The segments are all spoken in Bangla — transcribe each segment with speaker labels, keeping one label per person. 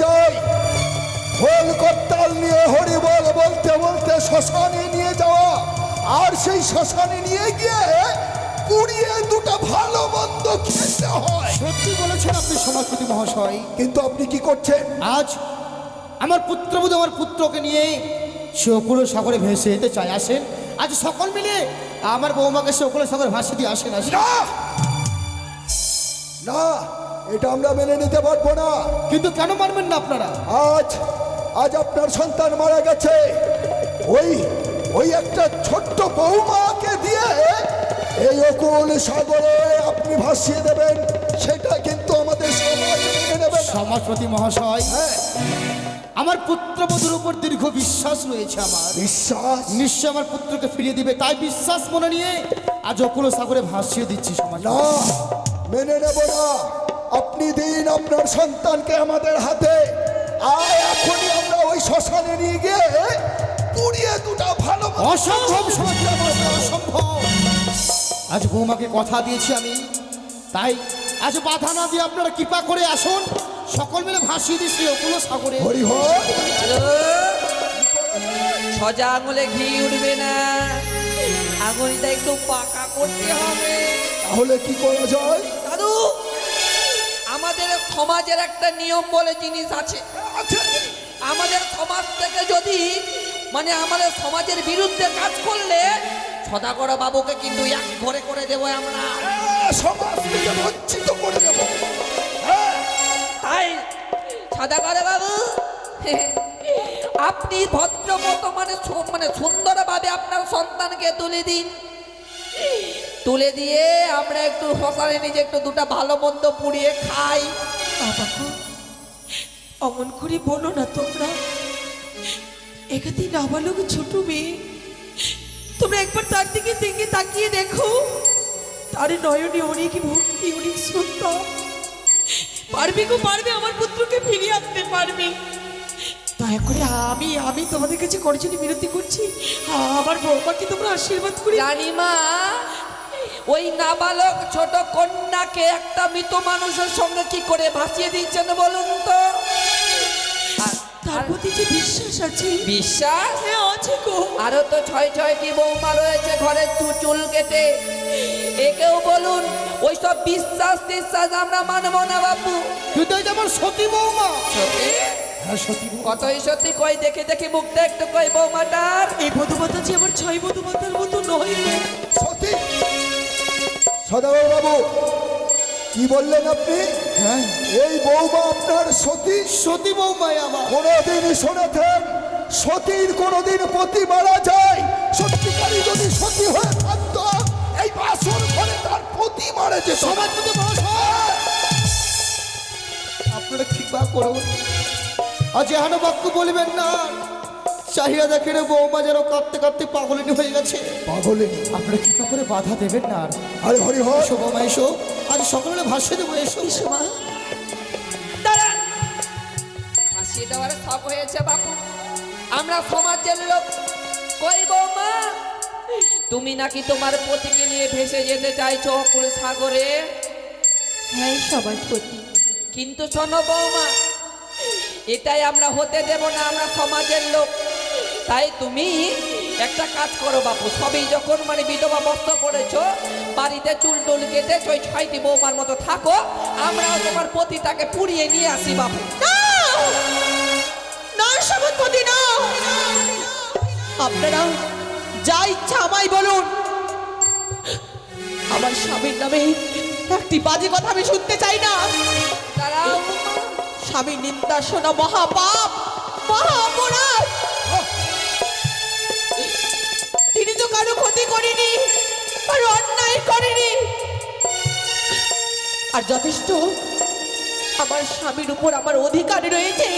Speaker 1: মারা খোল করতাল নিয়ে হরিবল বলতে বলতে শ্মশানে নিয়ে যাওয়া। আর সেই শ্মশানে নিয়ে গিয়ে পুড়িয়ে দুটো ভালো মন্দ খেতে হয়।
Speaker 2: সত্যি বলেছেন আপনি সমাজপতি মহাশয়।
Speaker 1: কিন্তু আপনি কি করছেন?
Speaker 2: আজ আমার পুত্রবধূ আমার পুত্রকে নিয়ে সে সাগরে ভেসে যেতে চায় আসেন। আজ সকল মিলে আমার বৌমাকে সে অকুল সাগরে ভাসে দিয়ে আসেন আসেন।
Speaker 1: না! এটা আমরা মেনে নিতে পারব না।
Speaker 2: কিন্তু কেন মানবেন না আপনারা?
Speaker 1: আজ আজ আপনার সন্তান মারা গেছে। ওই ওই একটা ছোট্ট বৌমাকে দিয়ে এই অকুল সাগরে আপনি ভাসিয়ে দেবেন। সেটা কিন্তু আমাদের সমাজ মেনে নেবে
Speaker 2: সমাজপতি মহাশয়
Speaker 1: হ্যাঁ।
Speaker 2: আমার পুত্রবধূর উপর দীর্ঘ বিশ্বাস রয়েছে আমার।
Speaker 1: বিশ্বাস?
Speaker 2: নিশ্চয় আমার পুত্রকে ফিরিয়ে দিবে তাই বিশ্বাস মনে নিয়ে আজ অকুল সাগরে ভাসিয়ে দিচ্ছি সমাজ
Speaker 1: না মেনে নেব না। আপনি দিন আপনার সন্তানকে আমাদের হাতে। আর এখনই আমরা ওই শ্মশানে নিয়ে গিয়ে পুড়িয়ে দুটা ভালো
Speaker 2: অসম্ভব অসম্ভব। আজ বৌমাকে কথা দিয়েছি আমি। তাই আজ বাধা না দিয়ে আপনারা কৃপা করে আসুন। সকল মিলে ভাসিয়ে দিচ্ছি ওগুলো সাগরে।
Speaker 3: হ্যালো সজা আঙুলে ঘি উঠবে না। আঙুলটা একটু পাকা করতে হবে।
Speaker 1: তাহলে কি করা যায়?
Speaker 3: দাদু সমাজের একটা নিয়ম বলে জিনিস আছে।
Speaker 1: আচ্ছা।
Speaker 3: আমাদের সমাজ থেকে যদি মানে আমাদের সমাজের বিরুদ্ধে কাজ করলে সদাগর বাবুকে কিন্তু এক ঘরে করে দেবো আমরা।
Speaker 1: আহ, বঞ্চিত করে দেব। হ্যাঁ।
Speaker 3: তাই সদাগর বাবু আপনি ভদ্রমত মানে মানে সুন্দরভাবে আপনার সন্তানকে তুলে দিন। তুলে দিয়ে আমরা একটু শ্মশানে নিজে একটু দুটো ভালো মন্দ পুড়িয়ে খাই।
Speaker 4: অমন করে বলো না তোমরা। একাতি নাবালক ছোট মেয়ে, তোমরা একবার তার দিকে দিকে তাকিয়ে দেখো। তার নয়নে অনেক ভক্তি, অনেক শ্রদ্ধা। পারবে গো, পারবে, আমার পুত্রকে ফিরিয়ে আনতে পারবে। দয়া করে আমি আমি তোমাদের কাছে করজনে বিরতি করছি। আমার বৌমাকে তোমরা আশীর্বাদ করে
Speaker 3: রানীমা ওই নাবালক ছোট কন্যাকে একটা মৃত মানুষের সঙ্গে কি করে ভাসিয়ে দিচ্ছেন বলুন তো? আর-
Speaker 4: তার প্রতি যে বিশ্বাস আছে
Speaker 3: বিশ্বাস?
Speaker 4: হ্যাঁ আছে গো।
Speaker 3: আরও তো ছয় ছয়টি বৌমা রয়েছে ঘরে তু চুল কেটে। একেও বলুন ওইসব বিশ্বাস টিশ্বাস আমরা মানবো না বাবু
Speaker 2: কিন্তু এই যে আমার সতী? বৌমা
Speaker 3: সত্যি
Speaker 2: হ্যাঁ।
Speaker 3: কতই সত্যি কই দেখে দেখে মুখটা একটু কই বৌমাটার?
Speaker 4: এই মধুমাতা যে আমার ছয় মধুমাতার মতো নয়।
Speaker 1: সতী? সদাগর বাবু কি বললেন আপনি?
Speaker 2: হ্যাঁ।
Speaker 1: এই বৌমা আপনার সতী?
Speaker 2: সতী বৌমাই আমার।
Speaker 1: কোনোদিন শুনেছেন সতীর কোনোদিন পতি মারা যায়। সত্যিকারই যদি সতী হয়ে থাকতো এই বাসর ঘরে তার পতি মারা যেত।
Speaker 2: সমাজপতি মহাশয় আপনারা কৃপা করুন আজ এহানো বাক্য বলবেন না চাহিদা দেখে বৌমা যেন কাঁদতে কাঁদতে পাগলিনী হয়ে গেছে।
Speaker 1: পাগলিনী?
Speaker 2: আপনারা করে বাধা দেবেন না আর।
Speaker 1: হরিহর
Speaker 2: এসো বৌমা এসো। আজ সকালে ভাসিয়ে দেবো এসো।
Speaker 4: এসো মা।
Speaker 3: দাঁড়ান। ফাঁসিয়ে দেওয়ার সব হয়েছে বাপু। আমরা সমাজের লোক। কই বৌমা তুমি নাকি তোমার পতিকে নিয়ে ভেসে যেতে চাইছো অকুল সাগরে?
Speaker 4: হ্যাঁ সমাজপতি
Speaker 3: কিন্তু শোনো বৌমা এটাই আমরা হতে দেব না আমরা সমাজের লোক। তাই তুমি একটা কাজ করো বাপু সবই যখন মানে বিধবা বস্ত্র পড়েছো বাড়িতে চুল টুল কেটে ওই ছয়টি বৌমার মতো থাকো আমরাও তোমার পতিটাকে পুড়িয়ে নিয়ে আসি বাপু।
Speaker 4: আপনারা যা ইচ্ছা আমায় বলুন। আমার স্বামীর নামে একটি বাজে কথা আমি শুনতে চাই না।
Speaker 3: দাঁড়াও।
Speaker 4: স্বামীর নিন্দা শোনা মহাপাপ মহা অপরাধ কারও ক্ষতি করেনি, কারও অন্যায় করেনি। আর যথেষ্ট, আমার স্বামীর উপর আমার অধিকার রয়েছে।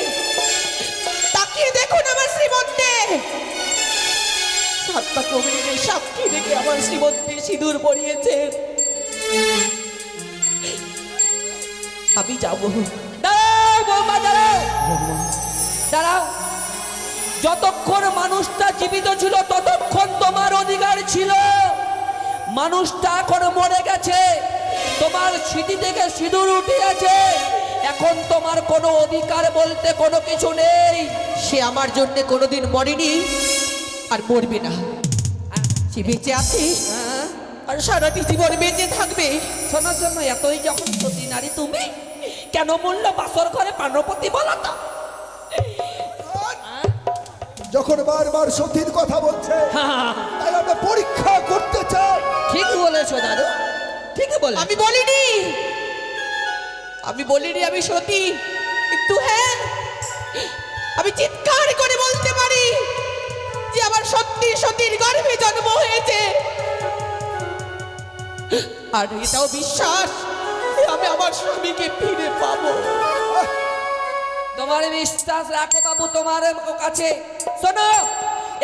Speaker 4: তাকিয়ে দেখুন আমার শ্রীমন্তে। সাতটা কবিরের সাক্ষী রেখে আমার শ্রীমন্তে সিঁদুর পরিয়েছে। আমি যাব।
Speaker 3: দাঁড়াও। দাঁড়াও। যতক্ষণ মানুষটা জীবিত ছিল, ততক্ষণ তোমার অধিকার ছিল। মানুষটা এখন মরে গেছে। তোমার স্মৃতি থেকে সিঁদুর উঠিয়াছে। এখন তোমার কোনো অধিকার বলতে কোনো কিছু নেই।
Speaker 4: সে আমার জন্য কোনোদিন মরেনি আর মরবে না। সে বেঁচে
Speaker 3: হ্যাঁ?
Speaker 4: আর সারাটি জীবন বেঁচে থাকবে?
Speaker 3: শোনার জন্য এতই যখন সতী নারী তুমি? কেন মূল্য বাসর ঘরে প্রাণপতি বলো
Speaker 1: যখন বারবার সতীর কথা বলছে তাই আমরা পরীক্ষা করতে চাই।
Speaker 3: ঠিক বলেছ দাদু। ঠিকই বলে।
Speaker 4: আমি বলিনি। আমি বলিনি আমি সতী। কিন্তু হ্যাঁ। আমি চিৎকার করে বলতে পারি যে আমার সত্যি সতীর গর্ভে জন্ম হয়েছে। আর এটাও বিশ্বাস যে আমি আমার স্বামীকে
Speaker 3: তোমার বিশ্বাস রাখো বাবু তোমার কাছে শোনো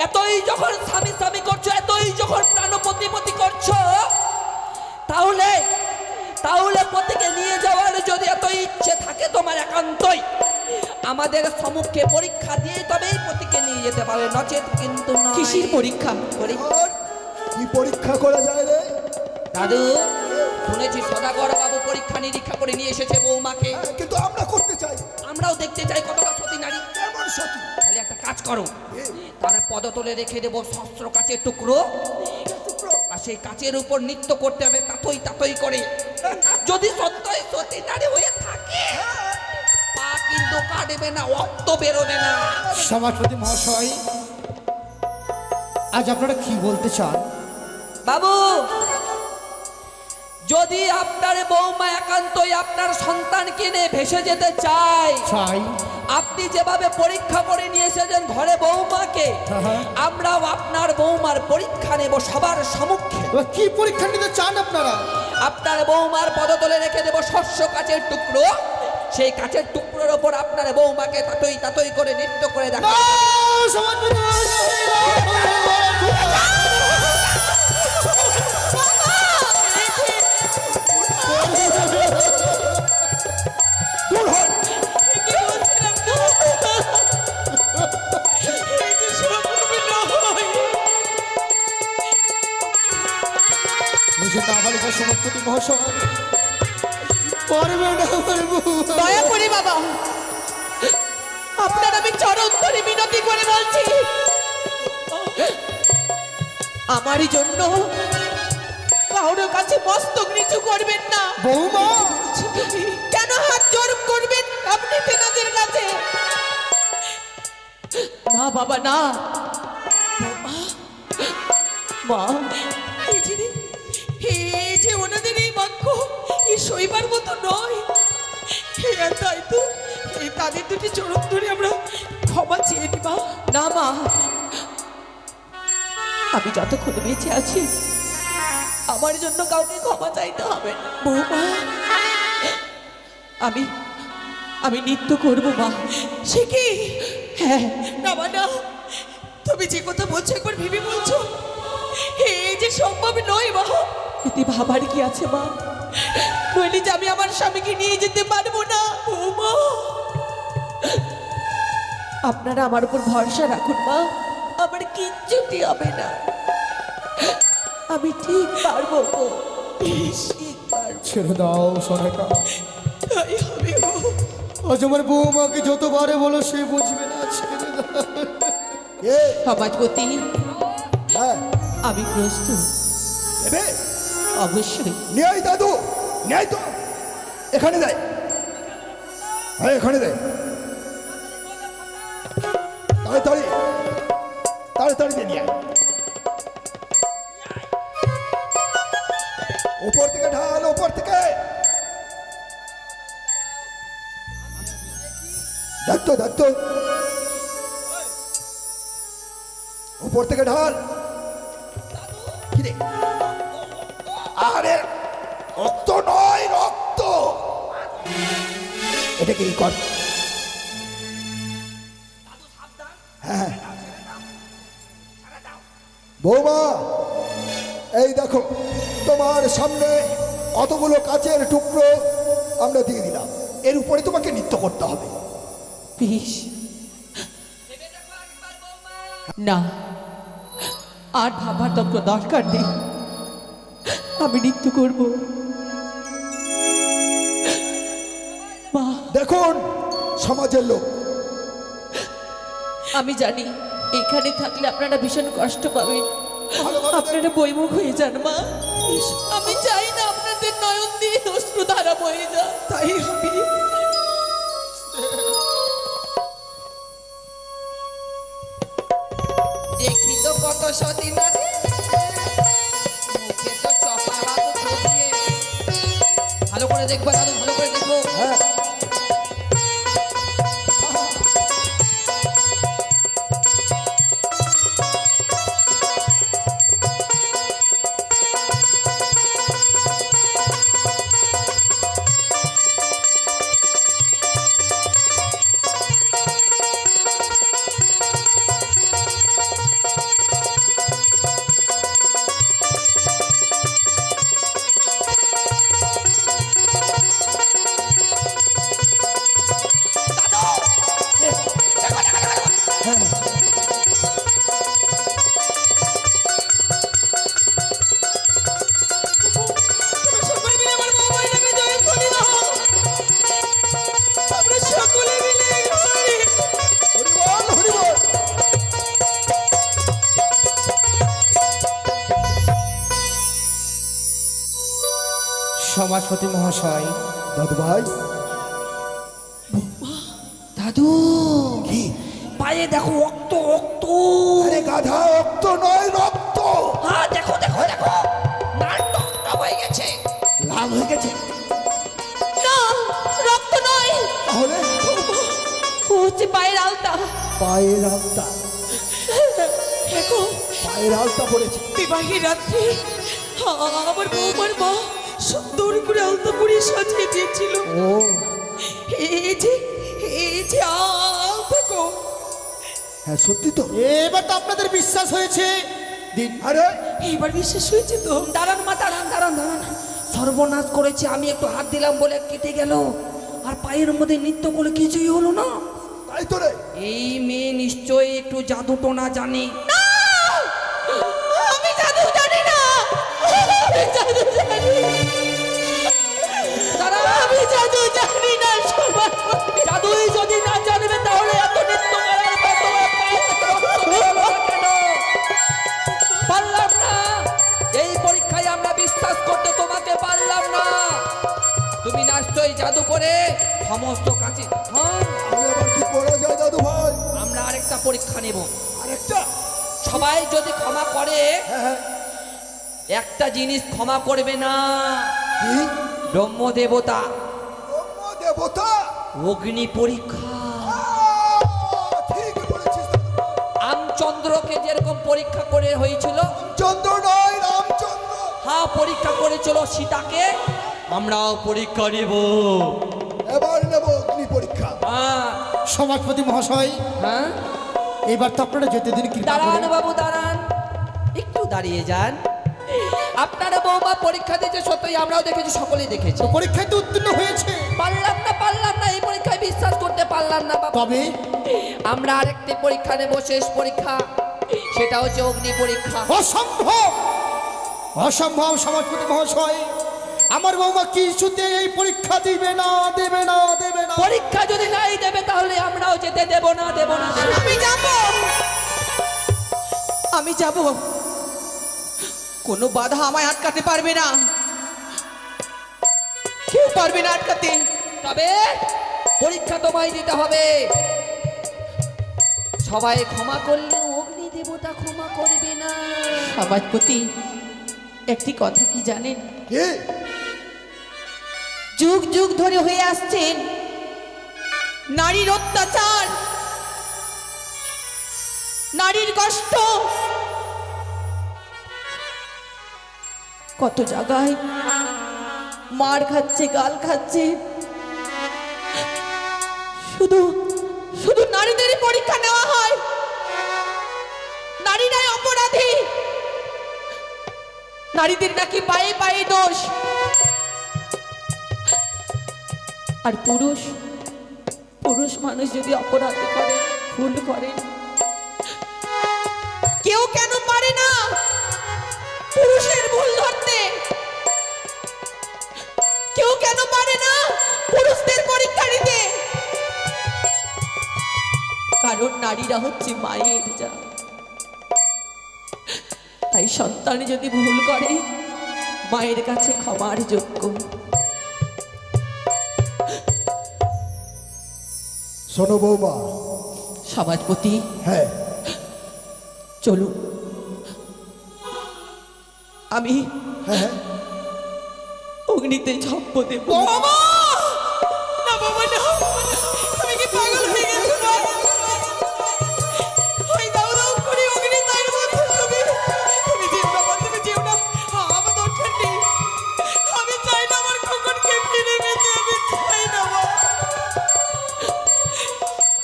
Speaker 3: এতই যখন স্বামী স্বামী করছ এতই যখন প্রাণপতিপতি করছ তাহলে তাহলে পতিকে নিয়ে যাওয়ার যদি এত ইচ্ছে থাকে তোমার একান্তই আমাদের সম্মুখে পরীক্ষা দিয়ে তবেই পতিকে নিয়ে যেতে পারে। নচেত কিন্তু।
Speaker 4: কিসির পরীক্ষা?
Speaker 1: কি পরীক্ষা করা যায় রে?
Speaker 3: দাদু শুনেছি সদাগর বাবু পরীক্ষা নিরীক্ষা করে নিয়ে এসেছে বৌমাকে।
Speaker 1: হ্যাঁ, কিন্তু আমরা করতে চাই।
Speaker 3: আমরাও দেখতে চাই কতটা সতী নারী।
Speaker 1: কেমন সতী?
Speaker 3: তাহলে একটা কাজ করো। তার পদতলে রেখে দেবো শস্ত্র কাচের টুকরো। আর সেই কাচের উপর নৃত্য করতে হবে তাতই তাতই করে। যদি সত্যই সতী নারী হয়ে থাকে পা কিন্তু কাটবে না অক্ত বেরোবে না।
Speaker 2: সমাজপতি মহাশয় আজ আপনারা কি বলতে চান?
Speaker 3: বাবু যদি আপনার বৌমা একান্তই আপনার সন্তান কিনে ভেসে যেতে চায়
Speaker 2: চাই।
Speaker 3: আপনি যেভাবে পরীক্ষা করে নিয়ে এসেছেন ঘরে বৌমাকে
Speaker 2: হ্যাঁ।
Speaker 3: আমরাও আপনার বৌমার পরীক্ষা নেব সবার সম্মুখে
Speaker 2: কি পরীক্ষা নিতে চান আপনারা?
Speaker 3: আপনার বৌমার পদতলে রেখে দেব শস্য কাচের টুকরো। সেই কাচের টুকরোর ওপর আপনার বৌমাকে তাতই তাতই করে নৃত্য করে দেখা
Speaker 2: নিজের নাবালিকা সমাজপতি মহাশয়। পারবে না
Speaker 4: দয়া করে বাবা। আপনার আমি চরণ করে মিনতি করে বলছি। আমারই জন্য কারোর কাছে মস্তক নিচু করবেন না।
Speaker 2: বৌমা।
Speaker 4: কেন হাত জোর করবেন আপনি তেনাদের কাছে? না বাবা না। মা এই শৈবার মতো নয়। তাই তো তাদের দুটি চরণ ধরে আমরা ক্ষমা চেয়ে নিবা। না, মা। আমি যতক্ষণ বেঁচে আছি, আমার জন্য কাউকে ক্ষমা চাইতে হবে বৌমা, আমি আমি নৃত্য করব, মা। সে কি? হ্যাঁ। না না। তুমি যে কথা বলছো একবার ভেবে বলছো। এই যে সম্ভব নয়, মা। এতে ভাবার কি আছে, মা? নইলে যে আমি আমার স্বামীকে নিয়ে যেতে পারব না। ও মা। আপনারা আমার উপর ভরসা রাখুন মা। আমার কিচ্ছুটি হবে না। আমি ঠিক পারব গো ঠিক পারব।
Speaker 2: ছেড়ে দাও সোনাকা
Speaker 4: তাই হবে গো
Speaker 2: আজ আমার বৌমাকে যতবারে বলো সে বুঝবে না ছেড়ে দাও।
Speaker 4: সমাজপতি
Speaker 1: হ্যাঁ।
Speaker 4: আমি প্রস্তুত।
Speaker 1: দেবে
Speaker 4: অবশ্যই।
Speaker 1: নিয়ে আয় দাদু নিয়ে আয় তো এখানে দেয় হ্যাঁ এখানে দেয় তাড়াতাড়ি তাড়াতাড়ি। দিয়ে নিয়ে আয়। উপর থেকে ঢাল উপর থেকে। দেখতো দেখতো। উপর থেকে ঢাল। আরে, রক্ত নয়, রক্ত। এটা কি কর হ্যাঁ বৌমা, এই দেখো, তোমার সামনে কতগুলো কাচের টুকরো আমরা দিয়ে দিলাম। এর উপরে তোমাকে নৃত্য করতে হবে।
Speaker 4: না, আর ভাবার তো দরকার নেই। আমি নৃত্য করব।
Speaker 1: দেখুন সমাজের লোক।
Speaker 4: আমি জানি এখানে থাকলে আপনারা ভীষণ কষ্ট পাবেন। আপনারা বইমুখ হয়ে যান মা। আমি চাই না আপনাদের নয়ন দিয়ে অশ্রু ধারা বয়ে যা তাই আমি
Speaker 3: করে দেখব দাদু ভালো করে দেখব।
Speaker 2: সমাজপতি মহাশয়।
Speaker 1: দাদু ভাই।
Speaker 3: দাদু!
Speaker 1: কি?
Speaker 3: পায়ে দেখো রক্ত রক্ত!
Speaker 1: আরে গাধা রক্ত নয় রক্ত!
Speaker 3: হ্যাঁ দেখো দেখো দেখো! লাল টকটক হয়ে গেছে।
Speaker 1: লাল হয়ে গেছে।
Speaker 4: না রক্ত নয়।
Speaker 1: তাহলে?
Speaker 4: হচ্ছে পায়ের আলতা।
Speaker 1: পায়ের আলতা।
Speaker 4: দেখো।
Speaker 1: পায়ের আলতা পড়েছে।
Speaker 4: বিবাহের রাত্রে আমার বৌমার মা সুন্দর করে আলতা পরিয়ে সাজিয়ে দিয়েছিল।
Speaker 1: ও।
Speaker 4: এই যে এই যে আলতা গো
Speaker 1: হ্যাঁ সত্যি তো।
Speaker 2: এবার তো আপনাদের বিশ্বাস হয়েছে। দিন
Speaker 1: আরে
Speaker 4: এইবার বিশ্বাস হয়েছে তো।
Speaker 3: দাঁড়ান মা দাঁড়ান দাঁড়ান দাঁড়ান। সর্বনাশ করেছে আমি একটু হাত দিলাম বলে কেটে গেল। আর পায়ের মধ্যে নৃত্য করে কিছুই হলো না।
Speaker 1: তাই তো রে।
Speaker 3: এই মেয়ে নিশ্চয়ই একটু জাদু টোনা জানে।
Speaker 4: আমি
Speaker 3: করে সমস্ত কাছে আমরা আরেকটা পরীক্ষা নেব।
Speaker 1: আরেকটা
Speaker 3: সবাই যদি ক্ষমা করে, একটা জিনিস ক্ষমা করবে না। ব্রহ্ম দেবতা অগ্নি পরীক্ষা। আমচন্দ্রকে যেরকম পরীক্ষা করে হয়েছিল
Speaker 1: চন্দ্র নয় রামচন্দ্র
Speaker 3: হ্যাঁ পরীক্ষা করেছিল সীতাকে। আমরাও পরীক্ষা নেব।
Speaker 2: সমাজপতি মহাশয়।
Speaker 3: হ্যাঁ।
Speaker 2: এবার তো আপনারা যেতে দিন কৃপা
Speaker 3: দাঁড়ান বাবু দাঁড়ান। একটু দাঁড়িয়ে যান। আপনারা বৌমা পরীক্ষা দিয়েছে সত্যই আমরাও দেখেছি সকলেই দেখেছি।
Speaker 2: পরীক্ষায় তো উত্তীর্ণ হয়েছে।
Speaker 3: পারলাম না পারলাম না এই পরীক্ষায় বিশ্বাস করতে পারলাম না
Speaker 2: তবে?
Speaker 3: আমরা আরেকটি পরীক্ষা নেব শেষ পরীক্ষা। সেটা হচ্ছে অগ্নি পরীক্ষা।
Speaker 2: অসম্ভব! অসম্ভব সমাজপতি মহাশয়। আমার বৌমা কিছুতে এই পরীক্ষা দিবে না দেবে না দেবে
Speaker 3: পরীক্ষা যদি নাই দেবে তাহলে আমরাও যেতে দেব না দেব না
Speaker 4: আমি যাব। আমি যাব। কোনো বাধা আমায় আটকাতে পারবে না। কেউ পারবে না আটকাতে।
Speaker 3: তবে পরীক্ষা তোমায় দিতে হবে। সবাই ক্ষমা করলে অগ্নি দেবতা ক্ষমা করবে না।
Speaker 4: সমাজপতি একটি কথা কি জানেন?
Speaker 1: কি?
Speaker 4: যুগ যুগ ধরে হয়ে আসছেন নারীর অত্যাচার, নারীর কষ্ট। কত জায়গায় মার খাচ্ছে, গাল খাচ্ছে। শুধু শুধু নারীদেরই পরীক্ষা নেওয়া হয়। নারীরাই অপরাধী। নারীদের নাকি পায়ে পায়ে দোষ। আর পুরুষ পুরুষ মানুষ যদি অপরাধ করে, ভুল করে, কেউ কেন পারে না পুরুষের ভুল ধরতে? কেউ কেন পারে না পুরুষদের পরীক্ষা নিতে? কারণ নারীরা হচ্ছে মায়ের যা তাই সন্তান যদি ভুল করে, মায়ের কাছে ক্ষমার যোগ্য।
Speaker 1: শোনো বৌমা।
Speaker 4: সমাজপতি
Speaker 1: হ্যাঁ।
Speaker 4: চলুন। আমি
Speaker 1: হ্যাঁ হ্যাঁ।
Speaker 4: অগ্নিতে ঝপ্প দেব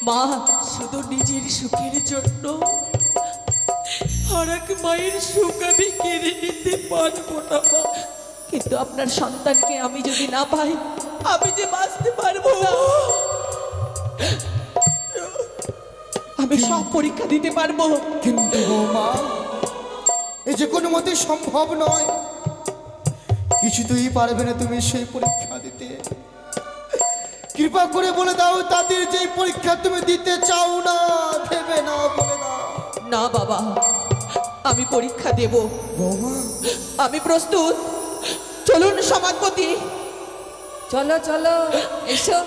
Speaker 4: মা, শুধু নিজের সুখের জন্য। আর এক মায়ের সুখ আমি কেড়ে নিতে পারব না, মা। কিন্তু আপনার সন্তানকে আমি যদি না পাই, আমি যে বাঁচতে পারব না। আমি সব পরীক্ষা দিতে পারব।
Speaker 2: কিন্তু মা, এ যে কোনো মতে সম্ভব নয়। কিছুতেই পারবে না তুমি সেই পরীক্ষা কৃপা করে বলে দাও তাদের যে পরীক্ষা তুমি দিতে চাও না দেবে না বলে দাও।
Speaker 4: না বাবা আমি পরীক্ষা দেব। আমি প্রস্তুত। চলুন সমাজপতি
Speaker 3: চলো চলো এসো।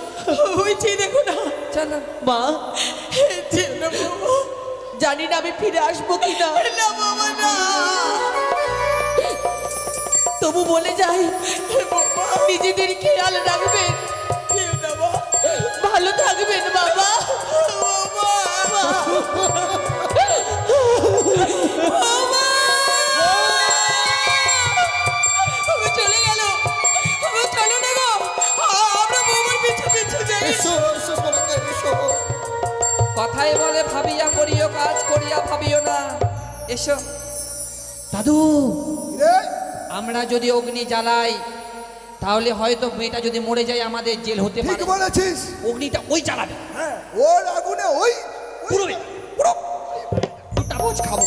Speaker 4: হয়েছে দেখো না।
Speaker 3: চলো।
Speaker 4: মা জানি না আমি ফিরে আসব কি না না বাবা না। তবু বলে যাই নিজেদের খেয়াল রাখবেন। ভালো থাকবেন বাবা। বাবা! বাবা চলে গেল। চলো না গো। আমরা বৌমার পিছু পিছু যাই।
Speaker 2: এসো এসো বলে
Speaker 3: কথাই বলে ভাবিয়া করিও কাজ করিয়া ভাবিও না। এসো। দাদু আমরা যদি অগ্নি জ্বালাই তাহলে হয়তো মেয়েটা যদি মরে যায় আমাদের জেল হতে
Speaker 1: ঠিক
Speaker 3: পারে।
Speaker 1: বলেছিস।
Speaker 3: অগ্নিটা ওই চালাবে
Speaker 1: হ্যাঁ ওর আগুনে ওই
Speaker 3: পুরো পুরো খাব।